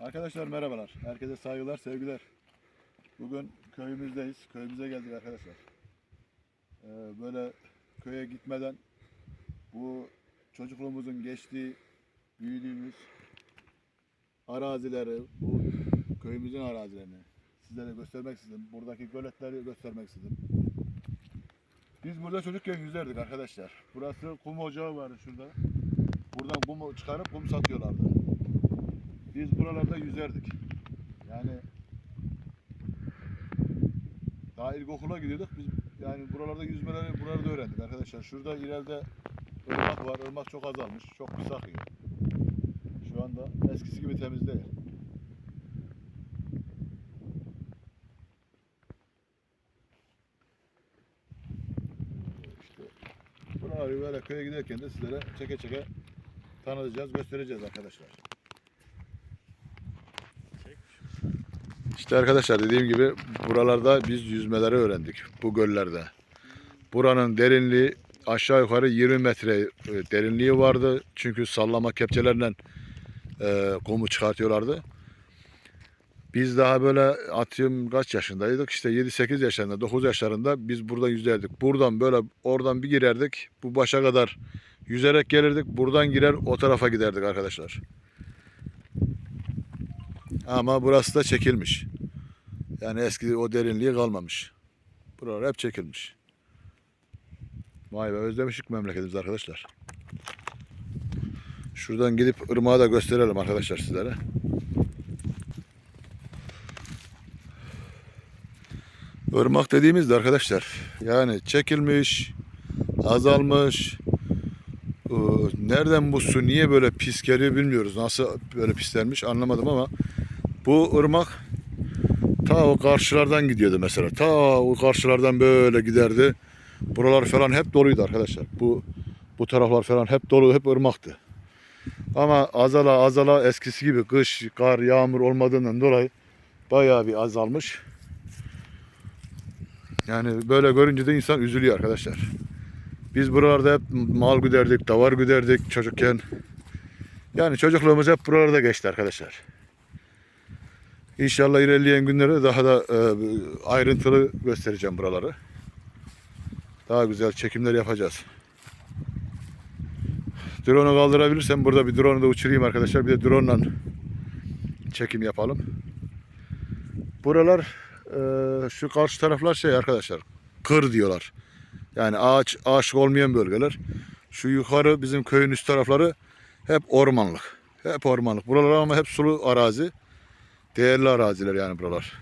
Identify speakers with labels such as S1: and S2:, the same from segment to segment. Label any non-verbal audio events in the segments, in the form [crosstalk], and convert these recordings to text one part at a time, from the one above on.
S1: Arkadaşlar merhabalar. Herkese saygılar, sevgiler. Bugün köyümüzdeyiz. Köyümüze geldik arkadaşlar. Ee, böyle köye gitmeden bu çocukluğumuzun geçtiği, büyüdüğümüz arazileri, bu köyümüzün arazilerini sizlere göstermek istedim. Buradaki göletleri göstermek istedim. Biz burada çocukken yüzerdik arkadaşlar. Burası kum ocağı vardı şurada. Buradan kum çıkarıp kum satıyorlardı biz buralarda yüzerdik. Yani daha ilkokula gidiyorduk. Biz yani buralarda yüzmeleri buralarda öğrendik arkadaşlar. Şurada ileride ırmak var. Irmak çok azalmış. Çok pis akıyor. Şu anda eskisi gibi temiz değil. İşte buraları böyle köye giderken de sizlere çeke çeke tanıtacağız, göstereceğiz arkadaşlar. İşte arkadaşlar dediğim gibi buralarda biz yüzmeleri öğrendik bu göllerde. Buranın derinliği aşağı yukarı 20 metre e, derinliği vardı. Çünkü sallama kepçelerle e, kumu çıkartıyorlardı. Biz daha böyle atıyorum kaç yaşındaydık? İşte 7-8 yaşlarında, 9 yaşlarında biz burada yüzerdik. Buradan böyle oradan bir girerdik. Bu başa kadar yüzerek gelirdik. Buradan girer o tarafa giderdik arkadaşlar. Ama burası da çekilmiş. Yani eski o derinliği kalmamış. Buralar hep çekilmiş. Vay be özlemişik memleketimiz arkadaşlar. Şuradan gidip ırmağı da gösterelim arkadaşlar sizlere. Irmak dediğimizde arkadaşlar yani çekilmiş, azalmış. Ee, Nereden bu su niye böyle pis geliyor bilmiyoruz. Nasıl böyle pislenmiş anlamadım ama bu ırmak ta o karşılardan gidiyordu mesela. Ta o karşılardan böyle giderdi. Buralar falan hep doluydu arkadaşlar. Bu bu taraflar falan hep dolu, hep ırmaktı. Ama azala azala eskisi gibi kış, kar, yağmur olmadığından dolayı bayağı bir azalmış. Yani böyle görünce de insan üzülüyor arkadaşlar. Biz buralarda hep mal güderdik, davar güderdik çocukken. Yani çocukluğumuz hep buralarda geçti arkadaşlar. İnşallah ilerleyen günlerde daha da e, ayrıntılı göstereceğim buraları. Daha güzel çekimler yapacağız. Drone'u kaldırabilirsem burada bir drone'u da uçurayım arkadaşlar. Bir de drone'la çekim yapalım. Buralar e, şu karşı taraflar şey arkadaşlar. Kır diyorlar. Yani ağaç ağaç olmayan bölgeler. Şu yukarı bizim köyün üst tarafları hep ormanlık. Hep ormanlık. Buralar ama hep sulu arazi. Değerli araziler yani buralar.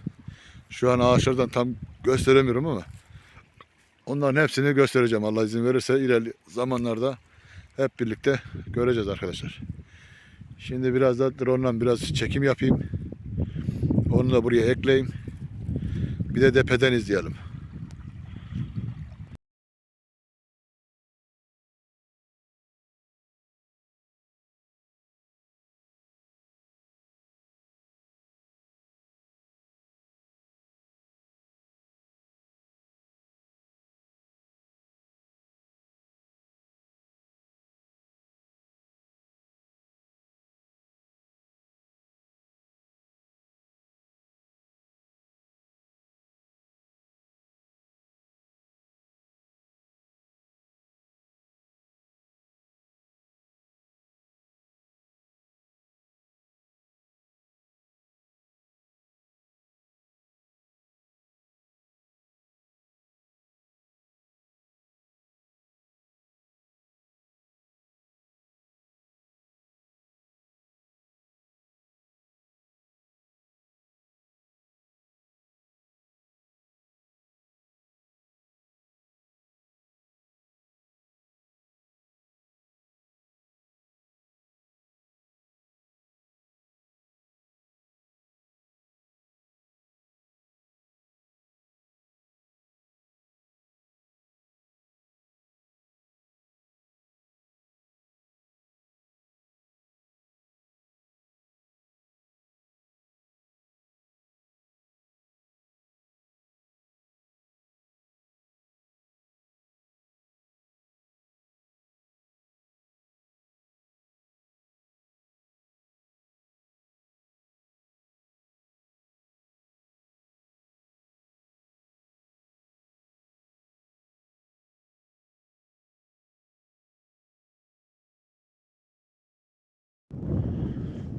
S1: Şu an ağaçlardan tam gösteremiyorum ama onların hepsini göstereceğim Allah izin verirse ilerli zamanlarda hep birlikte göreceğiz arkadaşlar. Şimdi biraz da drone'la biraz çekim yapayım. Onu da buraya ekleyeyim. Bir de tepeden izleyelim.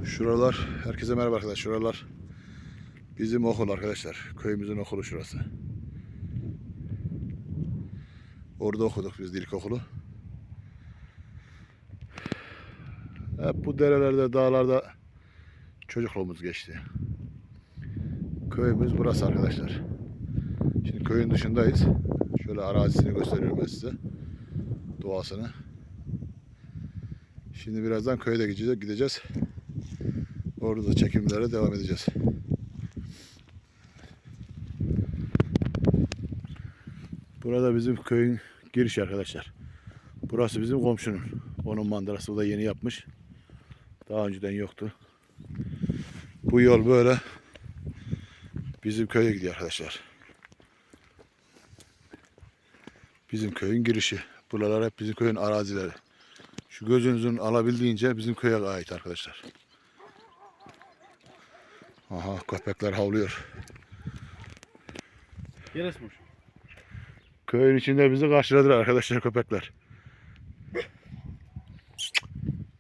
S1: Şuralar, herkese merhaba arkadaşlar. Şuralar bizim okul arkadaşlar. Köyümüzün okulu şurası. Orada okuduk biz ilk okulu. Hep bu derelerde, dağlarda çocukluğumuz geçti. Köyümüz burası arkadaşlar. Şimdi köyün dışındayız. Şöyle arazisini gösteriyorum ben size. Doğasını. Şimdi birazdan köye de gideceğiz. gideceğiz. Orada da çekimlere devam edeceğiz. Burada bizim köyün girişi arkadaşlar. Burası bizim komşunun. Onun mandalası da yeni yapmış. Daha önceden yoktu. Bu yol böyle bizim köye gidiyor arkadaşlar. Bizim köyün girişi. Buralar hep bizim köyün arazileri. Şu gözünüzün alabildiğince bizim köye ait arkadaşlar. Aha köpekler havlıyor.
S2: Geresmiş.
S1: Köyün içinde bizi karşıladılar arkadaşlar köpekler.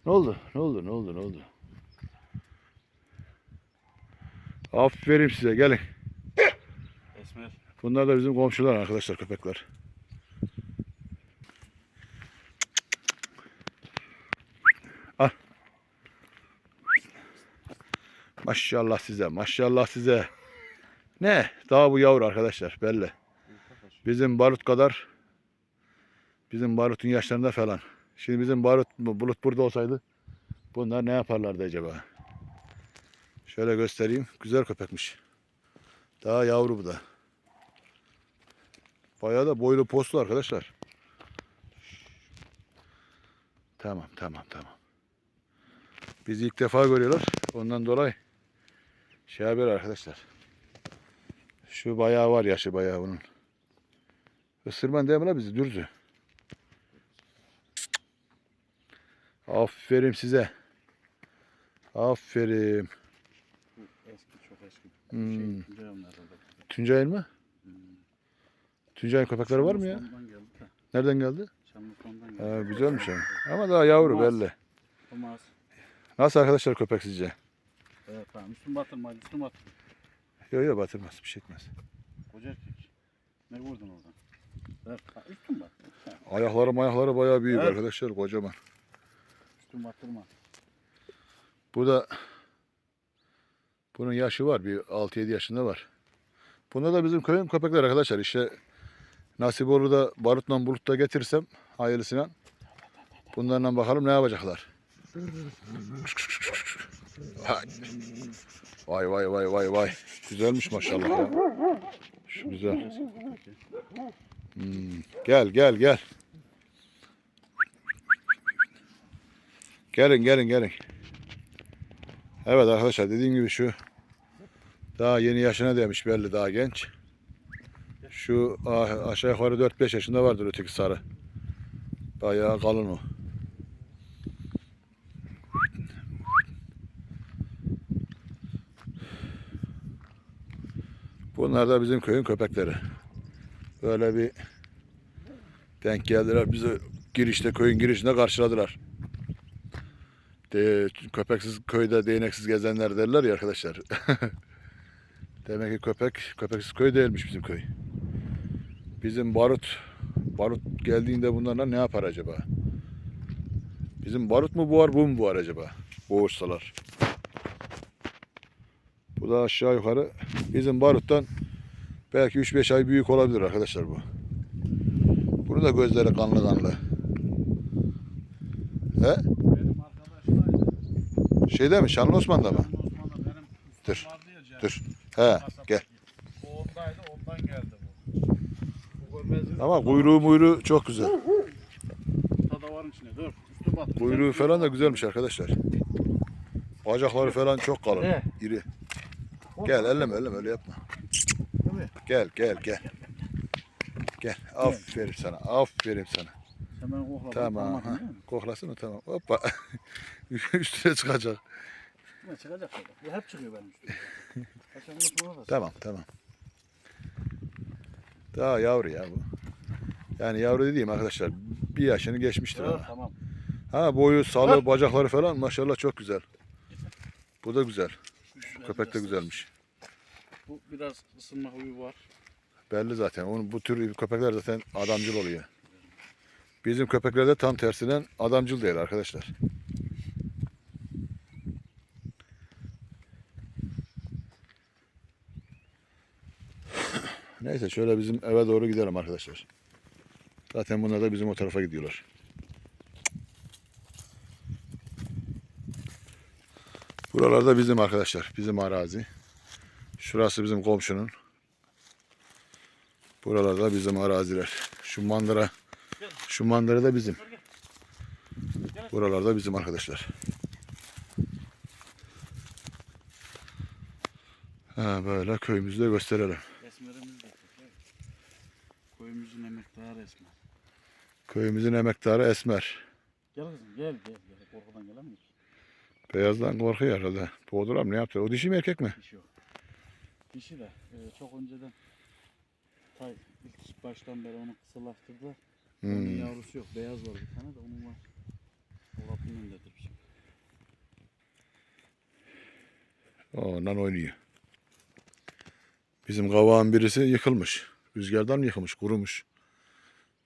S1: Ne oldu? Ne oldu? Ne oldu? Ne oldu? Aferin size gelin.
S2: Esmer.
S1: Bunlar da bizim komşular arkadaşlar köpekler. Maşallah size, maşallah size. Ne? Daha bu yavru arkadaşlar belli. Bizim barut kadar bizim barutun yaşlarında falan. Şimdi bizim barut bulut burada olsaydı bunlar ne yaparlardı acaba? Şöyle göstereyim. Güzel köpekmiş. Daha yavru bu da. Bayağı da boylu postlu arkadaşlar. Tamam tamam tamam. Bizi ilk defa görüyorlar. Ondan dolayı şey haber arkadaşlar. Şu bayağı var yaşı bayağı bunun. Isırman değil mi la bizi dürzü? Aferin size. Aferin.
S2: Eski çok eski.
S1: Hmm.
S2: Şey.
S1: Tuncay'ın mı? Tuncay'ın köpekleri var mı ya?
S2: Geldi de.
S1: Nereden geldi?
S2: Çamlık'tan geldi.
S1: Ha, güzelmiş ama. Ama daha yavru
S2: Olmaz.
S1: belli.
S2: Olmaz.
S1: Nasıl arkadaşlar köpek sizce?
S2: Evet tamam. Üstün batırma. Üstün batır.
S1: Yok yok batırmaz bir şey etmez.
S2: Koca erkek. Ne vurdun oradan? Evet. Ha, üstün batır. Ha,
S1: Ayakları ayakları bayağı büyük
S2: Evet.
S1: arkadaşlar kocaman.
S2: Üstün batırma.
S1: Bu da bunun yaşı var bir 6-7 yaşında var. Bunda da bizim köyün köpekler arkadaşlar işte nasip olur da barutla bulutta getirirsem hayırlısıyla bunlarla bakalım ne yapacaklar. [laughs] Vay vay vay vay vay. Güzelmiş maşallah ya. Şu güzel. Hmm, Gel gel gel. Gelin gelin gelin. Evet arkadaşlar dediğim gibi şu daha yeni yaşına demiş belli daha genç. Şu a- aşağı yukarı 4-5 yaşında vardır öteki sarı. Bayağı kalın o. Bunlar da bizim köyün köpekleri. Böyle bir denk geldiler. Bizi girişte köyün girişinde karşıladılar. De, köpeksiz köyde değneksiz gezenler derler ya arkadaşlar. [laughs] Demek ki köpek köpeksiz köy değilmiş bizim köy. Bizim barut barut geldiğinde bunlarla ne yapar acaba? Bizim barut mu boğar bu mu boğar acaba? Boğuşsalar. Bu da aşağı yukarı bizim baruttan belki 3-5 ay büyük olabilir arkadaşlar bu. Bunun da gözleri kanlı kanlı. He?
S2: Benim arkadaşlar.
S1: Şeyde mi? Şanlı Osman'da mı? Dur. Dur. He gel.
S2: O ondaydı ondan geldi bu.
S1: Ama kuyruğu muyruğu çok güzel.
S2: Tadavarın içine dur. Üstün batır.
S1: Kuyruğu falan da güzelmiş arkadaşlar. Bacakları falan çok kalın.
S2: He.
S1: iri. Gel elleme elleme öyle yapma. Gel gel gel. Gel. Aferin sana. Aferin sana.
S2: Sen beni kokla.
S1: Tamam. Ha. Koklasın mı? Tamam. Hoppa. [laughs] Üstüne çıkacak.
S2: Ne çıkacak. Bu hep çıkıyor benim da. [laughs]
S1: Tamam tamam. Daha yavru ya bu. Yani yavru dediğim arkadaşlar bir yaşını geçmiştir
S2: Evet,
S1: ama.
S2: tamam.
S1: Ha boyu, salı, bacakları falan maşallah çok güzel. Bu da güzel.
S2: Şu
S1: Köpek de güzelmiş.
S2: Bu biraz ısınma huyu var.
S1: Belli zaten. Onun bu tür köpekler zaten adamcıl oluyor. Bizim köpekler de tam tersinden adamcıl değil arkadaşlar. Neyse şöyle bizim eve doğru gidelim arkadaşlar. Zaten bunlar da bizim o tarafa gidiyorlar. Buralarda bizim arkadaşlar. Bizim arazi. Şurası bizim komşunun. Buralarda bizim araziler. Şu mandıra şu mandıra da bizim. Buralarda bizim arkadaşlar. Ha, böyle köyümüzü de gösterelim.
S2: De. Koyumuzun emektarı Esmer.
S1: Köyümüzün emektarı Esmer.
S2: Gel kızım gel gel. gel. Korkudan gelemiyor ki.
S1: Beyazdan korkuyor herhalde. Boğduram ne yaptı? O dişi mi erkek mi?
S2: Dişi yok. Dişi de e, çok önceden tay ilk baştan beri onu kısırlaştırdılar. Onun
S1: Hmm.
S2: yavrusu yok. Beyaz var bir tane de onun var. O kapının önündedir bir şey.
S1: Ondan oynuyor. Bizim kavağın birisi yıkılmış. Rüzgardan mı yıkılmış? Kurumuş.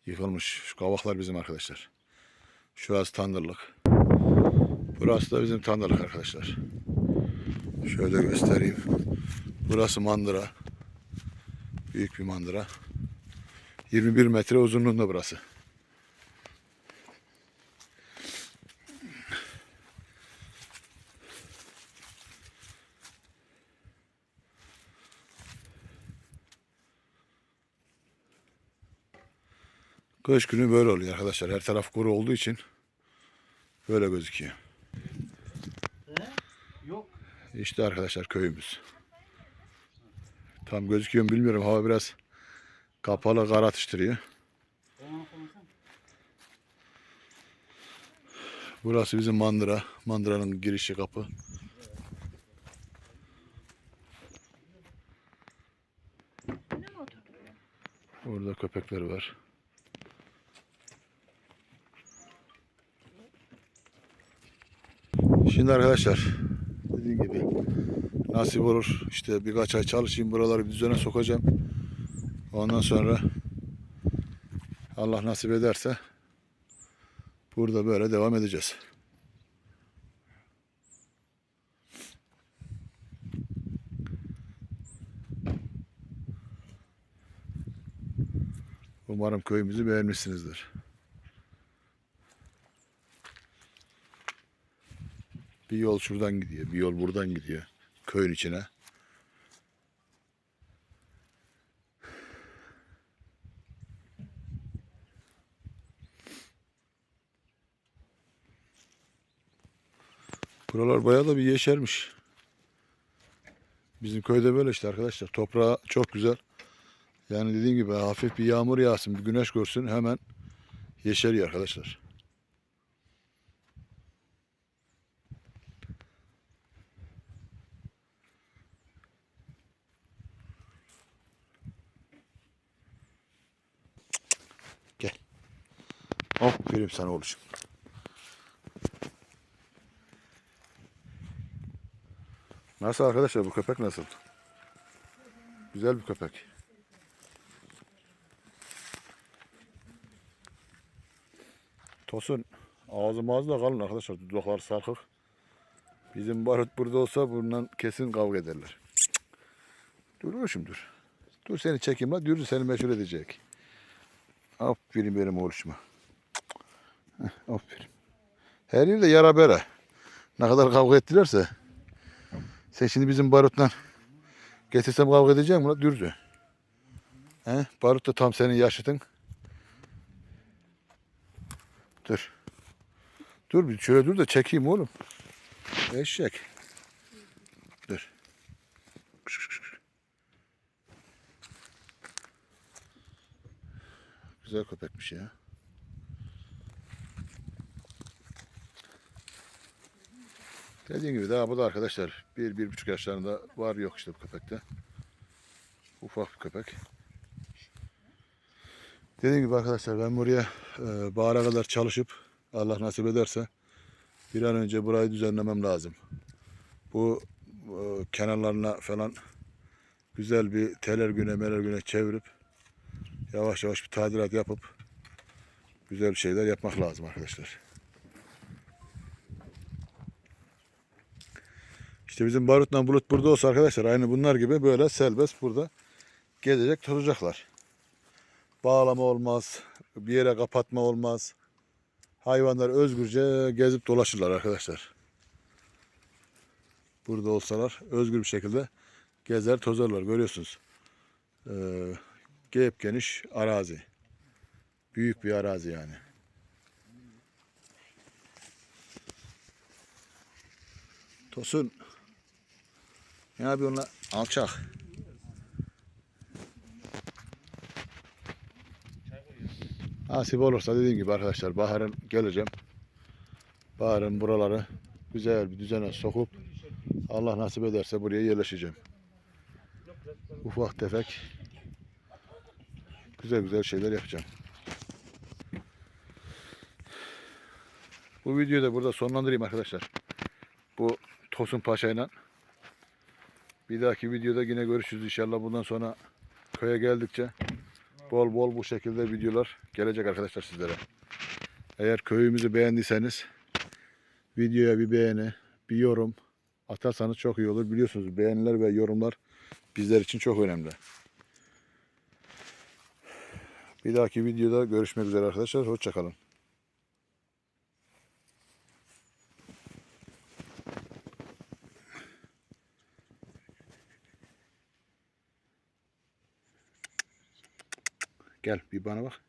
S1: Yıkılmış. Şu kavaklar bizim arkadaşlar. Şurası tandırlık. Burası da bizim tandırlık arkadaşlar. Şöyle göstereyim. Burası mandıra. Büyük bir mandıra. 21 metre uzunluğunda burası. Kış günü böyle oluyor arkadaşlar. Her taraf kuru olduğu için böyle gözüküyor. İşte arkadaşlar köyümüz. Tam gözüküyor mu bilmiyorum. Hava biraz kapalı kar atıştırıyor. Burası bizim mandıra. Mandıranın girişi kapı. Orada köpekler var. Şimdi arkadaşlar dediğim gibi nasip olur işte birkaç ay çalışayım buraları bir düzene sokacağım. Ondan sonra Allah nasip ederse burada böyle devam edeceğiz. Umarım köyümüzü beğenmişsinizdir. Bir yol şuradan gidiyor, bir yol buradan gidiyor. Köyün içine. Buralar bayağı da bir yeşermiş. Bizim köyde böyle işte arkadaşlar. Toprağı çok güzel. Yani dediğim gibi hafif bir yağmur yağsın, bir güneş görsün hemen yeşeriyor arkadaşlar. Gel. Aferin sana oğlum. Nasıl arkadaşlar bu köpek nasıl? Güzel bir köpek. Tosun ağzı mağazı kalın arkadaşlar. Dudaklar sarkık. Bizim barut burada olsa bundan kesin kavga ederler. Dur oğlum dur. Dur seni çekeyim la. Dürü seni meşhur edecek. Aferin benim oğluşuma. Heh, Aferin. Her yerde yara bere. Ne kadar kavga ettilerse. Sen şimdi bizim barutla getirsem kavga edeceğim mi la? Dürdü. He? Barut da tam senin yaşıtın. Dur. Dur bir şöyle dur da çekeyim oğlum. Eşek. Dur. Güzel köpekmiş ya. Dediğim gibi daha bu da arkadaşlar bir, bir buçuk yaşlarında var yok işte bu köpekte. Ufak bir köpek. Dediğim gibi arkadaşlar ben buraya e, bahara kadar çalışıp Allah nasip ederse bir an önce burayı düzenlemem lazım. Bu e, kenarlarına falan güzel bir teler güne meler güne çevirip yavaş yavaş bir tadilat yapıp güzel şeyler yapmak lazım arkadaşlar. İşte bizim barutla bulut burada olsa arkadaşlar aynı bunlar gibi böyle serbest burada gezecek tozacaklar. Bağlama olmaz, bir yere kapatma olmaz. Hayvanlar özgürce gezip dolaşırlar arkadaşlar. Burada olsalar özgür bir şekilde gezer tozarlar görüyorsunuz. Ee, gep geniş arazi. Büyük bir arazi yani. Tosun. Ne yapıyorsun lan? Alçak. Nasip olursa dediğim gibi arkadaşlar baharın geleceğim. Baharın buraları güzel bir düzene sokup Allah nasip ederse buraya yerleşeceğim. Ufak tefek güzel güzel şeyler yapacağım. Bu videoyu da burada sonlandırayım arkadaşlar. Bu Tosun Paşa'yla. Bir dahaki videoda yine görüşürüz inşallah. Bundan sonra köye geldikçe bol bol bu şekilde videolar gelecek arkadaşlar sizlere. Eğer köyümüzü beğendiyseniz videoya bir beğeni, bir yorum atarsanız çok iyi olur. Biliyorsunuz beğeniler ve yorumlar bizler için çok önemli. Bir dahaki videoda görüşmek üzere arkadaşlar. Hoşçakalın. Gel bir bana bak.